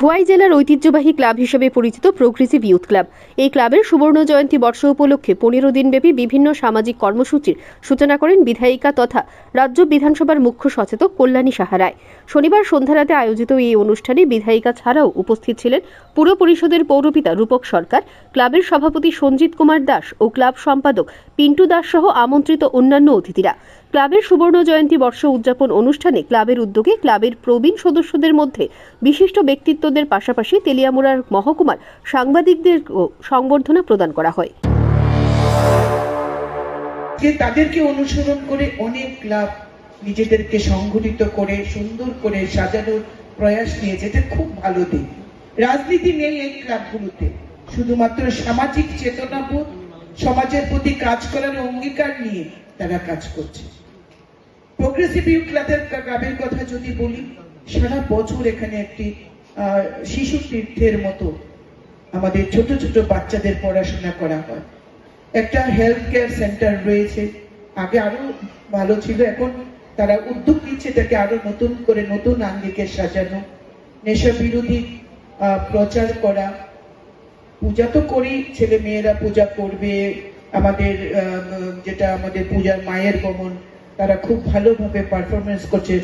খোয়াই জেলার ঐতিহ্যবাহী ক্লাব হিসেবে পরিচিত প্রোগ্রেসিভ ইউথ ক্লাব। এই ক্লাবের সুবর্ণ জয়ন্তী বর্ষ উপলক্ষে পনেরো দিনব্যাপী বিভিন্ন সামাজিক কর্মসূচির সূচনা করেন বিধায়িকা তথা রাজ্য বিধানসভার মুখ্য সচেতক কল্যাণী সাহারায় শনিবার সন্ধ্যারাতে আয়োজিত এই অনুষ্ঠানে বিধায়িকা ছাড়াও উপস্থিত ছিলেন পুর পরিষদের পৌরপিতা রূপক সরকার, ক্লাবের সভাপতি সঞ্জিত কুমার দাস ও ক্লাব সম্পাদক পিন্টু দাস সহ আমন্ত্রিত অন্যান্য অতিথিরা। ক্লাবের সুবর্ণ জয়ন্তী বর্ষ উদযাপন অনুষ্ঠানে ক্লাবের উদ্যোগে ক্লাবের প্রবীণ সদস্যদের মধ্যে বিশিষ্ট ব্যক্তিত্বদের পাশাপাশি তেলিয়ামুড়ার মহকুমার সাংবাদিকদের সংবর্ধনা প্রদান করা হয়। যে তাদেরকে অনুসরণ করে অনেক ক্লাব নিজেদেরকে সংগঠিত করে, সুন্দর করে সাজানোর প্রয়াস নিয়েছে, এটা খুব ভালো দিক। রাজনীতি নেই এই ক্লাবগুলোতে। শুধুমাত্র সামাজিক চেতনাবোধ, সমাজের প্রতি কাজ করার অঙ্গীকার নিয়ে তারা কাজ করছে। প্রোগ্রেসিভ ইউথ ক্লাবের ক্লাবের কথা যদি বলি, সারা বছর এখানে একটি শিশু তীর্থের মতো আমাদের ছোট ছোট বাচ্চাদের পড়াশোনা করা হয়। একটা হেলথ কেয়ার সেন্টার রয়েছে। আগে আরও ভালো ছিল, এখন তারা উদ্যোগ নিচ্ছে তাকে আরও নতুন করে নতুন আঙ্গিকে সাজানো। নেশা বিরোধী প্রচার করা। পূজা তো করি, ছেলে মেয়েরা পূজা করবে। আমাদের যেটা আমাদের পূজার মায়ের গমন, তারা খুব ভালোভাবে পারফরমেন্স করছে।